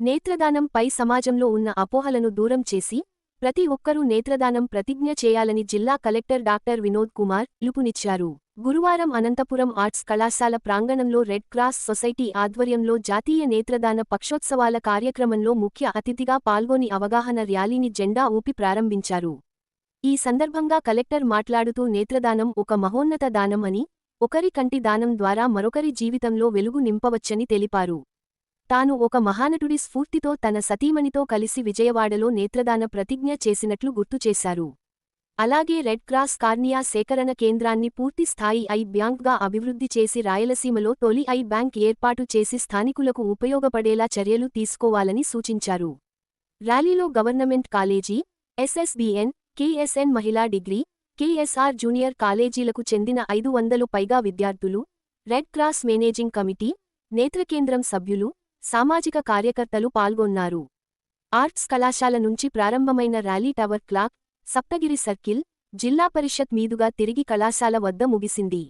నేత్రదానం పై సమాజంలో ఉన్న అపోహలను దూరం చేసి ప్రతి ఒక్కరూ నేత్రదానం ప్రతిజ్ఞ చేయాలని జిల్లా కలెక్టర్ డాక్టర్ వినోద్ కుమార్ పిలుపునిచ్చారు. గురువారం అనంతపురం ఆర్ట్స్ కళాశాల ప్రాంగణంలో రెడ్ క్రాస్ సొసైటీ ఆధ్వర్యంలో జాతీయ నేత్రదాన పక్షోత్సవాల కార్యక్రమంలో ముఖ్య అతిథిగా పాల్గొని అవగాహన ర్యాలీని జెండా ఊపి ప్రారంభించారు. ఈ సందర్భంగా కలెక్టర్ మాట్లాడుతూ నేత్రదానం ఒక మహోన్నత దానం అని ఒకరి కంటి దానం ద్వారా మరొకరి జీవితంలో వెలుగు నింపవచ్చని తెలిపారు. తాను ఒక మహానటుడి స్ఫూర్తితో తన సతీమణితో కలిసి విజయవాడలో నేత్రదాన ప్రతిజ్ఞ చేసినట్లు గుర్తుచేశారు అలాగే రెడ్ క్రాస్ కార్నియా సేకరణ కేంద్రాన్ని పూర్తి స్థాయి ఐ బ్యాంక్గా అభివృద్ధి చేసి రాయలసీమలో తొలి ఐ బ్యాంక్ ఏర్పాటు చేసి స్థానికులకు ఉపయోగపడేలా చర్యలు తీసుకోవాలని సూచించారు. ర్యాలీలో గవర్నమెంట్ కాలేజీ ఎస్ఎస్బిఎన్ కేఎస్ఎన్ మహిళా డిగ్రీ కేఎస్ఆర్ జూనియర్ కాలేజీలకు చెందిన ఐదు వందలు పైగా విద్యార్థులు రెడ్ క్రాస్ మేనేజింగ్ కమిటీ నేత్రకేంద్రం సభ్యులు సామాజిక కార్యకర్తలు పాల్గొన్నారు. ఆర్ట్స్ కళాశాల నుంచి ప్రారంభమైన rally tower clock Saptagiri circle zilla parishad మీదుగా తిరిగి కళాశాల వద్ద ముగిసింది.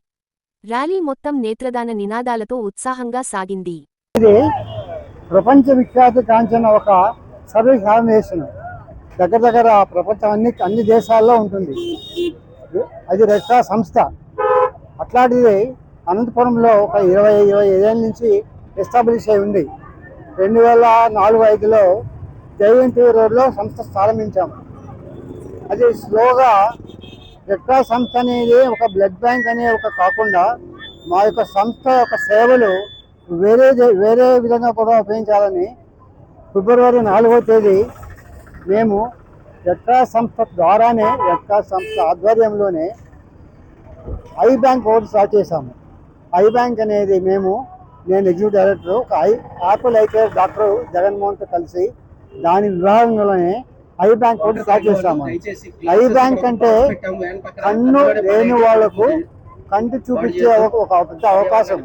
ర్యాలీ మొత్తం నేత్రదాన నినాదాలతో ఉత్సాహంగా సాగింది. ఇది ప్రపంచ విఖ్యాత కాంచన ఒక సర్వీస్ ఆర్గనైజేషన్ దగ్గర దగ్గర ప్రపంచం అన్ని అన్ని దేశాల్లో ఉంటుంది. అది రెడ్ సంస్థ. అట్లాంటిది అనంతపురంలో ఒక ఇరవై ఇరవై ఐదేళ్ళ నుంచి ఎస్టాబ్లిష్ అయి ఉంది. రెండు వేల నాలుగు ఐదులో జయంతి రోడ్లో సంస్థ ప్రారంభించాము. అది స్లోగా రెడ్ క్రాస్ సంస్థ అనేది ఒక బ్లడ్ బ్యాంక్ అనే ఒక కాకుండా మా యొక్క సంస్థ యొక్క సేవలు వేరే వేరే విధంగా కూడా ఉపయోగించాలని ఫిబ్రవరి నాలుగో తేదీ మేము రెడ్ క్రాస్ సంస్థ ద్వారానే రెడ్ క్రాస్ సంస్థ ఆధ్వర్యంలోనే ఐ బ్యాంక్ ఒకటి స్టార్ట్ చేశాము. ఐ బ్యాంక్ అనేది మేము నేను ఎగ్జిక్యూటివ్ డైరెక్టర్ ఒక eye apple eye care doctor జగన్మోహన్తో కలిసి దాని విభాగంలోనే ఐ బ్యాంక్ ఒకటి స్టార్ట్ చేశాము. ఐ బ్యాంక్ అంటే కన్ను లేని వాళ్ళకు కంటి చూపించే ఒక పెద్ద అవకాశం.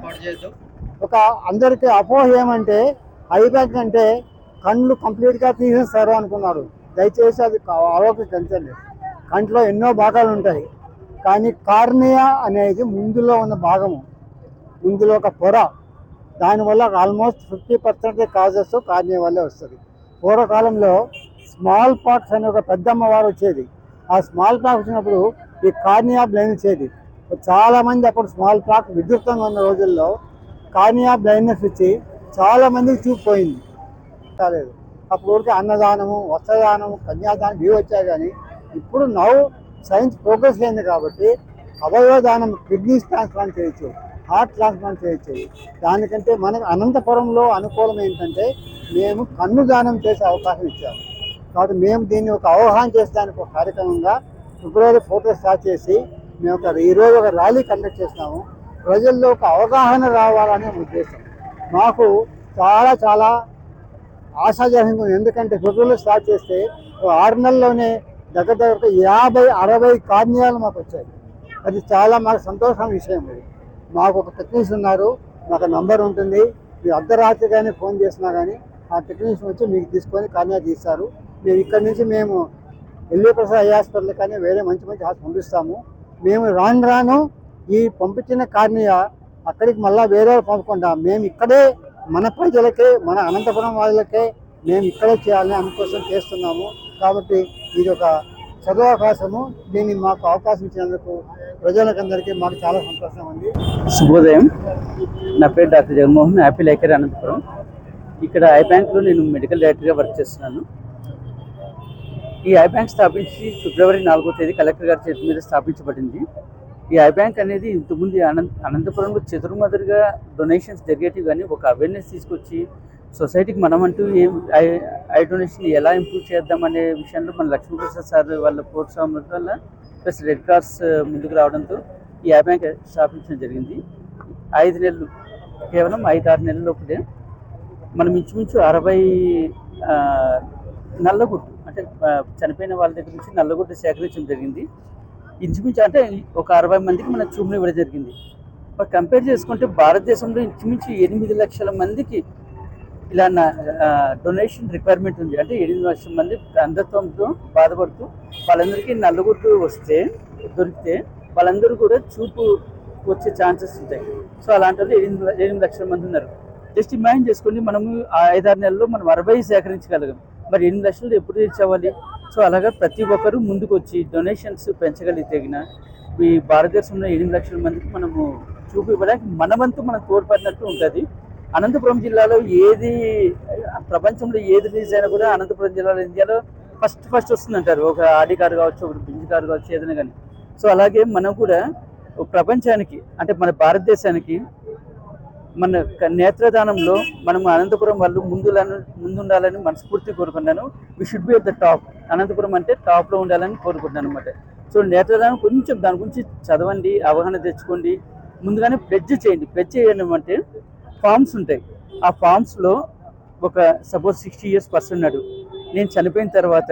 ఒక అందరికీ అపోహ ఏమంటే ఐ బ్యాంక్ అంటే కళ్ళు కంప్లీట్గా తీసేస్తారు అనుకున్నారు. దయచేసి అది కా- ఆలోచించండి కంట్లో ఎన్నో భాగాలు ఉంటాయి. కానీ కార్నియా అనేది ముందులో ఉన్న భాగము. ముందులో ఒక పొర. దానివల్ల almost fifty percent causes cornea వల్లే వస్తుంది. పూర్వకాలంలో స్మాల్ పాక్స్ అనే ఒక పెద్దమ్మ వారు వచ్చేది. ఆ స్మాల్ పాక్స్ వచ్చినప్పుడు ఈ కార్నియా బ్లైండ్ చాలామంది అప్పుడు స్మాల్ పాక్ విద్యుత్తంగా ఉన్న రోజుల్లో కార్నియా బ్లైండ్నెస్ వచ్చి చాలామందికి చూపిపోయింది కాలేదు. అప్పుడు అన్నదానము వస్త్రదానము కన్యాదానం ఇవి వచ్చాయి కానీ ఇప్పుడు నవ్వు సైన్స్ ప్రోగ్రెస్ అయింది కాబట్టి అవయవదానం కిడ్నీ ట్రాన్స్ప్లాంట్ చేయొచ్చు హార్ట్ ట్రాన్స్ప్లాంట్ చేయొచ్చు దానికంటే మనకు అనంతపురంలో అనుకూలం ఏంటంటే మేము కన్ను దానం చేసే అవకాశం ఇచ్చాము. కాబట్టి మేము దీన్ని ఒక అవగాహన చేసేదానికి ఒక కార్యక్రమంగా ఫిబ్రవరి ఫోటో స్టార్ట్ చేసి మేము ఒక ఈరోజు ఒక ర్యాలీ కండక్ట్ చేస్తున్నాము ప్రజల్లో ఒక అవగాహన రావాలనే ఉద్దేశం. మాకు చాలా చాలా ఆశాజనకంగా ఉంది. ఎందుకంటే ఫిబ్రవరిలో స్టార్ట్ చేస్తే ఆరు నెలల్లోనే దగ్గర దగ్గర యాభై అరవై కార్యాలు మాకు వచ్చాయి. అది చాలా మాకు సంతోషం విషయం అది మాకు ఒక టెక్నీషియన్ ఉన్నారు మాకు నంబర్ ఉంటుంది. మీరు అర్ధరాత్రి కానీ ఫోన్ చేసినా కానీ ఆ టెక్నీషియన్ వచ్చి మీకు తీసుకొని కార్నియా తీస్తారు. మేము ఇక్కడ నుంచి మేము ఎల్లి ప్రసాద్ హాస్పిటల్ కానీ వేరే మంచి మంచి హాస్పిటల్ పంపిస్తాము. మేము రాను రాను ఈ పంపించిన కార్నియ అక్కడికి మళ్ళీ వేరే వాళ్ళు పంపకుండా మేము ఇక్కడే మన ప్రజలకే మన అనంతపురం వాళ్ళకే మేము ఇక్కడే చేయాలని అందుకోసం చేస్తున్నాము. కాబట్టి ఇది ఒక చదువు అవకాశము దీన్ని మాకు అవకాశం ఇచ్చినందుకు ప్రజలకందరికీ మాకు చాలా సంతోషం ఉంది శుభోదయం. నా పేరు doctor Jaganmohan apple eye care Anantapuram. ఇక్కడ ఐ బ్యాంక్లో నేను మెడికల్ డైరెక్టర్గా వర్క్ చేస్తున్నాను. ఈ ఐ బ్యాంక్ స్థాపించి ఫిబ్రవరి నాలుగో తేదీ కలెక్టర్ గారి చేతి మీద స్థాపించబడింది. ఈ ఐ బ్యాంక్ అనేది ఇంతకుముందు అనంత అనంతపురంలో చెదురుమదురుగా డొనేషన్స్ జరిగేటివి కానీ ఒక అవేర్నెస్ తీసుకొచ్చి సొసైటీకి మనం అంటూ ఏం ఐ ఐ డొనేషన్ ఎలా ఇంప్రూవ్ చేద్దాం అనే విషయంలో మన లక్ష్మీప్రసాద్ సార్ వాళ్ళ ప్రోత్సాహం వల్ల ప్లస్ రెడ్ క్రాస్ ముందుకు రావడంతో ఈ యాభై బ్యాంక్ స్థాపించడం జరిగింది. ఐదు నెలలు కేవలం ఐదు ఆరు నెలల లోపలే మనం ఇంచుమించు అరవై నల్లగుట్టు అంటే చనిపోయిన వాళ్ళ దగ్గర నుంచి నల్లగుట్టు సేకరించడం జరిగింది. ఇంచుమించు అంటే ఒక అరవై మందికి మన చూపుని ఇవ్వడం జరిగింది. కంపేర్ చేసుకుంటే భారతదేశంలో ఇంచుమించు ఎనిమిది లక్షల మందికి ఇలా డొనేషన్ రిక్వైర్మెంట్ ఉంది. అంటే ఎనిమిది లక్షల మంది అంధత్వంతో బాధపడుతూ వాళ్ళందరికీ నల్లగుడ్డు వస్తే దొరికితే వాళ్ళందరూ కూడా చూపు వచ్చే ఛాన్సెస్ ఉంటాయి. సో అలాంటి వాళ్ళు ఎనిమిది ఎనిమిది లక్షల మంది ఉన్నారు. జస్ట్ ఇమాజిన్ చేసుకోండి మనము ఐదారు నెలల్లో మనం అరవై సేకరించగలగం. మరి ఎనిమిది లక్షలు ఎప్పుడు రీచ్ అవ్వాలి సో అలాగా ప్రతి ఒక్కరూ ముందుకు వచ్చి డొనేషన్స్ పెంచగలిగితే ఈ భారతదేశంలో ఎనిమిది లక్షల మందికి మనము చూపు ఇవ్వడానికి మన మనం తోడ్పడినట్టు ఉంటుంది. అనంతపురం జిల్లాలో ఏది ప్రపంచంలో ఏది రిలీజ్ అయినా కూడా అనంతపురం జిల్లాలో ఇండియాలో ఫస్ట్ ఫస్ట్ వస్తుందంటారు. ఒక ఆడి కారు కావచ్చు ఒక బింజ్ కారు కావచ్చు ఏదైనా కానీ. సో అలాగే మనం కూడా ప్రపంచానికి అంటే మన భారతదేశానికి మన నేత్రదానంలో మనం అనంతపురం వాళ్ళు ముందులను ముందుండాలని మనస్ఫూర్తి కోరుకున్నాను we should be at the top Anantapuram అంటే టాప్లో ఉండాలని కోరుకుంటున్నాను అనమాట సో నేత్రదానం కొంచెం దాని గురించి చదవండి అవగాహన తెచ్చుకోండి. ముందుగానే ప్లెడ్జ్ చేయండి. ప్లెడ్జ్ చేయడం అంటే ఫామ్స్ ఉంటాయి. ఆ ఫామ్స్లో ఒక సపోజ్ సిక్స్టీ ఇయర్స్ పర్సన్ ఉన్నాడు. నేను చనిపోయిన తర్వాత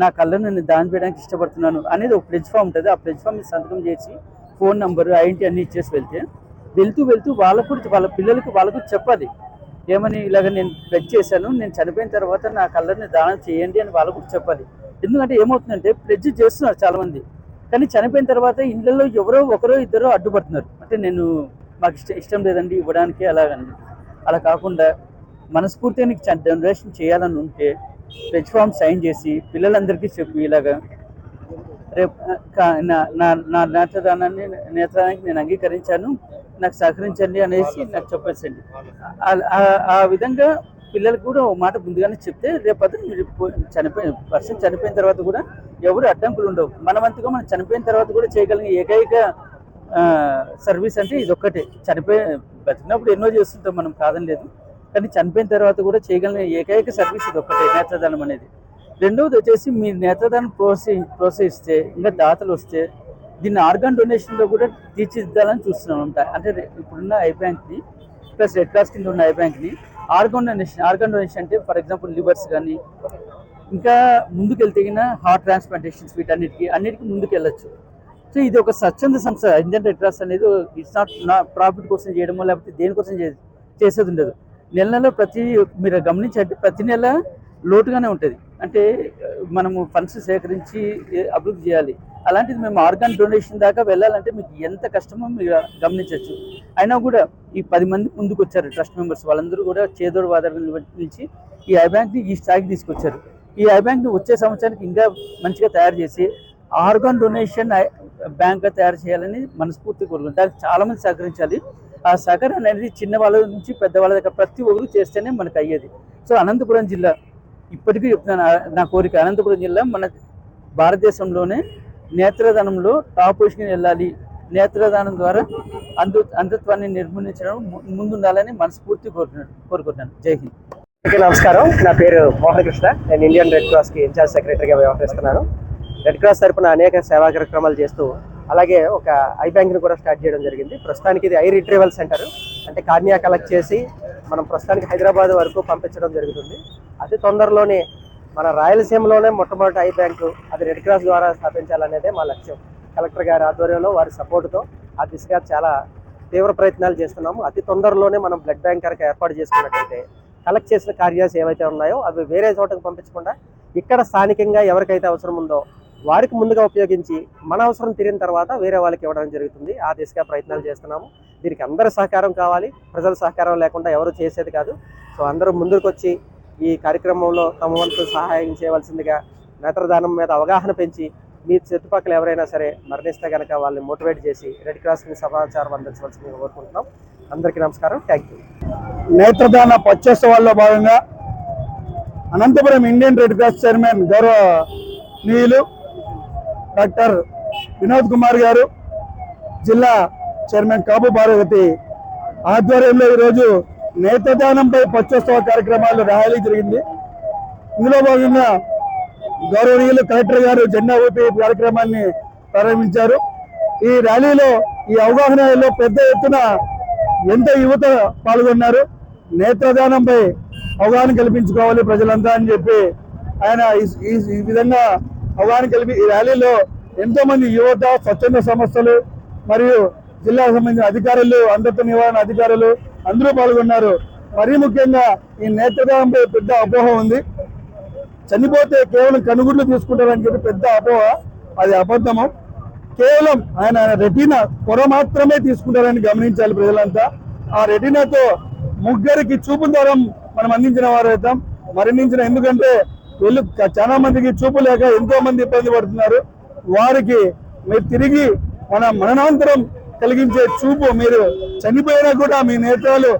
నా కళ్ళను నేను దాని చేయడానికి ఇష్టపడుతున్నాను అనేది ఒక ప్లెజ్ ఫామ్ ఉంటుంది. ఆ ప్లెజ్ ఫామ్ సంతకం చేసి ఫోన్ నంబరు ఐడెంటిటీ అన్నీ ఇచ్చేసి వెళ్తే వెళ్తూ వెళ్తూ వాళ్ళకు వాళ్ళ పిల్లలకు వాళ్ళకు చెప్పాలి. ఏమని ఇలాగ నేను ప్లెజ్ చేశాను నేను చనిపోయిన తర్వాత నా కళ్ళని దానం చేయండి అని వాళ్ళకు చెప్పాలి. ఎందుకంటే ఏమవుతుందంటే ప్లెజ్ చేస్తున్నారు చాలామంది. కానీ చనిపోయిన తర్వాత ఇళ్ళల్లో ఎవరో ఒకరో ఇద్దరో అడ్డుపడుతున్నారు. అంటే నేను మాకు ఇష్టం ఇష్టం లేదండి ఇవ్వడానికి అలాగండి. అలా కాకుండా మనస్ఫూర్తిగా నీకు డొనేషన్ చేయాలని ఉంటే ప్లెజ్ ఫామ్ సైన్ చేసి పిల్లలందరికీ చెప్పు ఇలాగా. రేపు నా నా నా నేత్రదానాన్ని నేత్రానికి నేను అంగీకరించాను నాకు సహకరించండి అనేసి నాకు చెప్పేసండి. ఆ- విధంగా పిల్లలకు కూడా ఒక మాట ముందుగానే చెప్తే రేపొద్దున మీరు చనిపోయిన పర్సన్ చనిపోయిన తర్వాత కూడా ఎవరు అడ్డంకులు ఉండవు. మనవంతుగా మనం చనిపోయిన తర్వాత కూడా చేయగలిగిన ఏకైక సర్వీస్ అంటే ఇది ఒక్కటే చనిపోయి బతికినప్పుడు ఎన్నో చేస్తుంటాం మనం కాదని లేదు. కానీ చనిపోయిన తర్వాత కూడా చేయగలిగిన ఏకైక సర్వీస్ ఇది ఒక్కటే నేత్రదానం అనేది. రెండవది వచ్చేసి మీ నేత్రదానం ప్రోత్సహి ప్రోత్సహిస్తే ఇంకా దాతలు వస్తే దీన్ని ఆర్గాన్ డొనేషన్లో కూడా తీర్చిదిద్దాలని చూస్తున్నాం అంట. అంటే ఇప్పుడున్న ఐ బ్యాంక్ని ప్లస్ రెడ్ క్రాస్ కింద ఉన్న ఐ బ్యాంక్ని ఆర్గాన్ డొనేషన్ ఆర్గాన్ డొనేషన్ అంటే ఫర్ ఎగ్జాంపుల్ లివర్స్ కానీ ఇంకా ముందుకు వెళ్తే హార్ట్ ట్రాన్స్ప్లాంటేషన్స్ వీటన్నిటికీ అన్నిటికీ ముందుకు వెళ్ళచ్చు సో ఇది ఒక స్వచ్ఛంద సంస్థ. ఇండియన్ రెడ్ క్రాస్ అనేది ఇట్స్ నాట్ నా ప్రాఫిట్ కోసం చేయడమో లేకపోతే దేనికోసం చే- చేసేది ఉండదు. నెల నెల ప్రతి మీరు గమనించండి ప్రతి నెల లోటుగానే ఉంటుంది. అంటే మనము ఫండ్స్ సేకరించి అభివృద్ధి చేయాలి. అలాంటిది మేము ఆర్గాన్ డొనేషన్ దాకా వెళ్ళాలంటే మీకు ఎంత కష్టమో మీరు గమనించవచ్చు అయినా కూడా ఈ పది మంది ముందుకు వచ్చారు ట్రస్ట్ మెంబర్స్. వాళ్ళందరూ కూడా చేదోడు వాదన నుంచి ఈ ఐ బ్యాంక్ని ఈ స్థాయికి తీసుకొచ్చారు. ఈ ఐ బ్యాంక్ని వచ్చే సంవత్సరానికి ఇంకా మంచిగా తయారు చేసి ఆర్గాన్ డొనేషన్ బ్యాంక్గా తయారు చేయాలని మనస్ఫూర్తి కోరుకుంటారు దానికి చాలామంది సహకరించాలి. ఆ సహకారం అనేది చిన్న వాళ్ళ నుంచి పెద్దవాళ్ళ దగ్గర ప్రతి ఒక్కరు చేస్తేనే మనకు అయ్యేది. సో అనంతపురం జిల్లా ఇప్పటికీ చెప్తున్నాను నా కోరిక అనంతపురం జిల్లా మన భారతదేశంలోనే నేత్రదానంలో టాప్ పొజిషన్ వెళ్ళాలి. నేత్రదానం ద్వారా అంధ అంధత్వాన్ని నిర్మూలించడం ముందుండాలని మనస్ఫూర్తి కోరుతున్నాను కోరుకుంటున్నాను. జై హింద్. నమస్కారం. నా పేరు మోహన్ కృష్ణ నేను ఇండియన్ రెడ్ క్రాస్కి ఇన్ఛార్జ్ సెక్రటరీగా వ్యవహరిస్తున్నాను. రెడ్ క్రాస్ తరపున అనేక సేవా కార్యక్రమాలు చేస్తూ అలాగే ఒక ఐ బ్యాంక్ని కూడా స్టార్ట్ చేయడం జరిగింది. ప్రస్తుతానికి ఇది ఐ రిట్రీవల్ సెంటర్. అంటే కార్నియా కలెక్ట్ చేసి మనం ప్రస్తుతానికి హైదరాబాద్ వరకు పంపించడం జరుగుతుంది. అతి తొందరలోనే మన రాయలసీమలోనే మొట్టమొదటి ఐ బ్యాంకు అది రెడ్ క్రాస్ ద్వారా స్థాపించాలనేదే మా లక్ష్యం. కలెక్టర్ గారి ఆధ్వర్యంలో వారి సపోర్టుతో ఆ దిశగా చాలా తీవ్ర ప్రయత్నాలు చేస్తున్నాము. అతి తొందరలోనే మనం బ్లడ్ బ్యాంక్ కనుక ఏర్పాటు చేసుకున్నట్టయితే కలెక్ట్ చేసిన కార్యాస్ ఏవైతే ఉన్నాయో అవి వేరే చోటకు పంపించకుండా ఇక్కడ స్థానికంగా ఎవరికైతే అవసరం ఉందో వారికి ముందుగా ఉపయోగించి మన అవసరం తీరిన తర్వాత వేరే వాళ్ళకి ఇవ్వడం జరుగుతుంది. ఆ దిశగా ప్రయత్నాలు చేస్తున్నాము. దీనికి అందరి సహకారం కావాలి. ప్రజల సహకారం లేకుండా ఎవరు చేసేది కాదు. సో అందరూ ముందుకు వచ్చి ఈ కార్యక్రమంలో తమ వంతు సహాయం చేయవలసిందిగా నేత్రదానం మీద అవగాహన పెంచి మీ చుట్టుపక్కల ఎవరైనా సరే మరణిస్తే కనుక వాళ్ళని మోటివేట్ చేసి రెడ్ క్రాస్ని సమాచారం అందించవలసిందిగా కోరుకుంటున్నాం. అందరికీ నమస్కారం. Thank you. నేత్రదాన పచ్చోత్సవాల్లో భాగంగా Anantapuram Indian red cross chairman గౌరవ నీలు డాక్టర్ వినోద్ కుమార్ గారు జిల్లా చైర్మన్ కాపు పార్వతి ఆధ్వర్యంలో ఈరోజు నేత్రదానంపై పచ్చోత్సవ కార్యక్రమాలు ర్యాలీ జరిగింది. ఇందులో భాగంగా గౌరవనీయులు కలెక్టర్ గారు జెండా ఊపి కార్యక్రమాన్ని ప్రారంభించారు. ఈ ర్యాలీలో ఈ అవగాహనలో పెద్ద ఎత్తున ఎంత యువత పాల్గొన్నారు నేత్రదానంపై అవగాహన కల్పించుకోవాలి ప్రజలంతా అని చెప్పి ఆయన ఈ- ఈ- ఈ విధంగా అవగాహన కలిపి ఈ ర్యాలీలో ఎంతో మంది యువత స్వచ్ఛంద సంస్థలు మరియు జిల్లాకు సంబంధించిన అధికారులు అంధత్వ నివారణ అధికారులు అందరూ పాల్గొన్నారు. మరీ ముఖ్యంగా ఈ నేత్రదానంపై పెద్ద అపోహ ఉంది. చనిపోతే కేవలం కనుగుడ్లు తీసుకుంటారని చెప్పి పెద్ద అపోహ. అది అబద్ధము. కేవలం ఆయన రెటీనా పొర మాత్రమే తీసుకుంటారని గమనించాలి ప్రజలంతా. ఆ రెటీనాతో ముగ్గురికి చూపు ద్వారా మనం అందించిన వారు అవుతాం మరణించిన ఎందుకంటే వీళ్ళు చాలా మందికి చూపు లేక ఎంతో మంది ఇబ్బంది పడుతున్నారు. వారికి మీరు తిరిగి మన మరణాంతరం కలిగించే చూపు మీరు చనిపోయినా కూడా మీ నేత్రాలు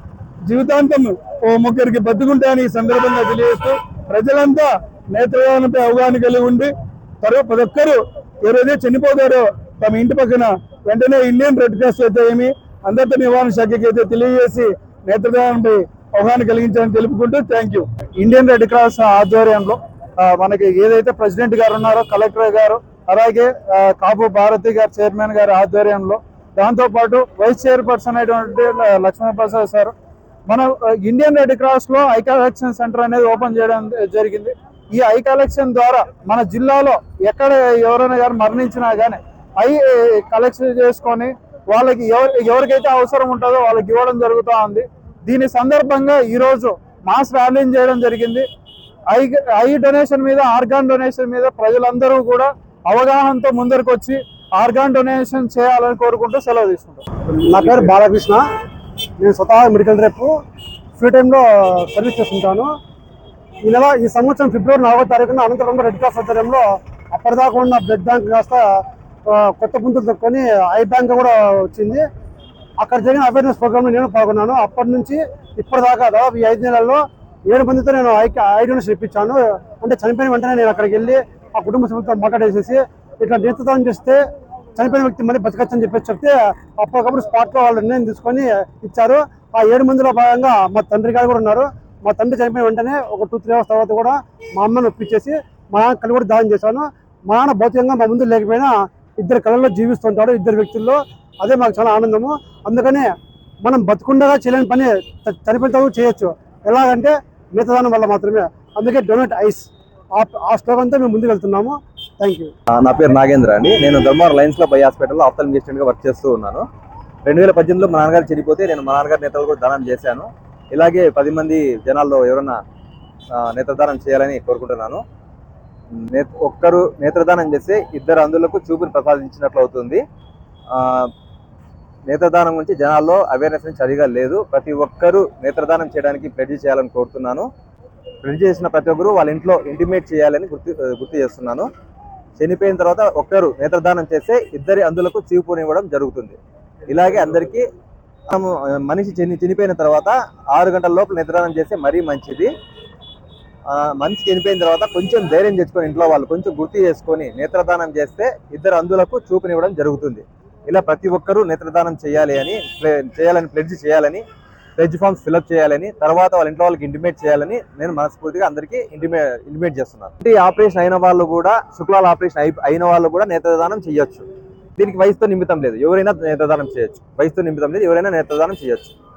జీవితాంతం ఓ ముగ్గురికి బతుకుంటాయని ఈ సందర్భంగా తెలియజేస్తూ ప్రజలంతా నేత్రదానంపై అవగాహన కలిగి ఉండి తర్వాత ప్రతి ఒక్కరు ఎవరైతే చనిపోతారో తమ ఇంటి పక్కన వెంటనే ఇండియన్ రెడ్ క్రాస్ అయితే ఏమి అందరితో నివారణ శాఖకి అయితే తెలియజేసి నేత్రదానంపై అవగాహన కలిగించాలని తెలుపుకుంటూ thank you Indian red cross ఆధ్వర్యంలో మనకి ఏదైతే ప్రెసిడెంట్ గారు ఉన్నారో కలెక్టర్ గారు అలాగే కాపు భారతి గారు చైర్మన్ గారి ఆధ్వర్యంలో దాంతో పాటు వైస్ చైర్పర్సన్ అయినటువంటి లక్ష్మణ ప్రసాద్ సార్ మన ఇండియన్ రెడ్ క్రాస్లో ఐ కలెక్షన్ సెంటర్ అనేది ఓపెన్ చేయడం జరిగింది. ఈ ఐ కలెక్షన్ ద్వారా మన జిల్లాలో ఎక్కడ ఎవరైనా కానీ మరణించినా కానీ ఐ కలెక్షన్ చేసుకొని వాళ్ళకి ఎవరి ఎవరికైతే అవసరం ఉంటుందో వాళ్ళకి ఇవ్వడం జరుగుతూ ఉంది. దీని సందర్భంగా ఈరోజు మాస్ ర్యాలీని చేయడం జరిగింది. ఐ ఐ డొనేషన్ మీద ఆర్గాన్ డొనేషన్ మీద ప్రజలందరూ కూడా అవగాహనతో ముందరకు వచ్చి ఆర్గాన్ డొనేషన్ చేయాలని కోరుకుంటూ సెలవు తీసుకుంటాం. నా పేరు బాలకృష్ణ. నేను స్వతహా మెడికల్ రేపు. ఫ్రీ టైంలో సర్వీస్ చేస్తుంటాను. ఈ నెల ఈ సంవత్సరం ఫిబ్రవరి నాలుగో తారీఖున అనంతపురం రెడ్ క్రాస్ ఆధ్వర్యంలో అప్పటిదాకా ఉన్న బ్లడ్ బ్యాంక్ కాస్త కొత్త పుంతులు తక్కుని ఐ బ్యాంక్ కూడా వచ్చింది. అక్కడ జరిగిన అవేర్నెస్ ప్రోగ్రామ్లో నేను పాల్గొన్నాను. అప్పటి నుంచి ఇప్పటిదాకా దాదాపు ఈ ఐదు నెలల్లో ఏడు మందితో నేను ఐ డొనేషన్ ఇప్పించాను. అంటే చనిపోయిన వెంటనే నేను అక్కడికి వెళ్ళి ఆ కుటుంబ సభ్యులతో మాట్లాడేసేసి ఇట్లా నేతృత్వం చేస్తే చనిపోయిన వ్యక్తి మళ్ళీ బతకచ్చని చెప్పేసి చెప్తే అప్పటికప్పుడు స్పాట్లో వాళ్ళు నిర్ణయం తీసుకొని ఇచ్చారు. ఆ ఏడు మందిలో భాగంగా మా తండ్రి గారు కూడా ఉన్నారు. మా తండ్రి చనిపోయిన వెంటనే ఒక టూ త్రీ అవర్స్ తర్వాత కూడా మా అమ్మని ఒప్పించేసి మా నాన్న కళ్ళు కూడా దానం చేశాను. మా నాన్న భౌతికంగా మా ముందు లేకపోయినా ఇద్దరు కళల్లో జీవిస్తుంటాడు. ఇద్దరు వ్యక్తుల్లో అదే మాకు చాలా ఆనందము. అందుకనే మనం బతుకుండగా చేయలేని పని చ- చనిపోయిన చేయొచ్చు. ఎలాగంటే మిగతాదానం వల్ల మాత్రమే. అందుకే డొనేట్ ఐస్. ఆ స్లోగన్తో మేము ముందుకు వెళ్తున్నాము. Thank you. నా పేరు నాగేంద్ర అండి. నేను ధర్మవరం లైన్స్ క్లబ్ ఐ హాస్పిటల్లో ఆఫ్థల్మిస్ట్గా వర్క్ చేస్తూ ఉన్నాను. రెండు వేల పద్దెనిమిదిలో మా నాన్నగారు చనిపోతే నేను మా నాన్నగారి నేతలు కూడా దానం చేశాను. ఇలాగే పది మంది జనాల్లో ఎవరన్నా నేత్రదానం చేయాలని కోరుకుంటున్నాను. ఒక్కరు నేత్రదానం చేస్తే ఇద్దరు అందులకు చూపుని ప్రసాదించినట్లు అవుతుంది. నేత్రదానం గురించి జనాల్లో అవేర్నెస్ సరిగా లేదు. ప్రతి ఒక్కరూ నేత్రదానం చేయడానికి ప్రెడ్జ్ చేయాలని కోరుతున్నాను. ప్రెడ్జ్ చేసిన ప్రతి ఒక్కరు వాళ్ళ ఇంట్లో ఇంటిమేట్ చేయాలని గుర్తు గుర్తు చేస్తున్నాను. చనిపోయిన తర్వాత ఒక్కరు నేత్రదానం చేస్తే ఇద్దరి అందులకు చూపునివ్వడం జరుగుతుంది. ఇలాగే అందరికీ మనిషి చని చనిపోయిన తర్వాత ఆరు గంటల లోపల నేత్రదానం చేస్తే మరీ మంచిది. మనిషి చనిపోయిన తర్వాత కొంచెం ధైర్యం తెచ్చుకొని ఇంట్లో వాళ్ళు కొంచెం గుర్తు చేసుకొని నేత్రదానం చేస్తే ఇద్దరు అందులకు చూపునివ్వడం జరుగుతుంది. ఇలా ప్రతి ఒక్కరూ నేత్రదానం చేయాలి అని ప్లే- చేయాలని ప్లెడ్జ్ చేయాలని ప్లెడ్జ్ ఫామ్స్ ఫిల్అప్ చేయాలని తర్వాత వాళ్ళ ఇంట్లో వాళ్ళకి ఇంటిమేట్ చేయాలని నేను మనస్ఫూర్తిగా అందరికీ ఇంటిమే ఇంటిమేట్ చేస్తున్నాను. ఈ ఆపరేషన్ అయిన వాళ్ళు కూడా శుక్లాల ఆపరేషన్ అయి- అయిన వాళ్ళు కూడా నేత్రదానం చేయొచ్చు. దీనికి వయసుతో నిమిత్తం లేదు. ఎవరైనా నేత్రదానం చేయొచ్చు. వయసుతో నిమిత్తం లేదు. ఎవరైనా నేత్రదానం చేయొచ్చు.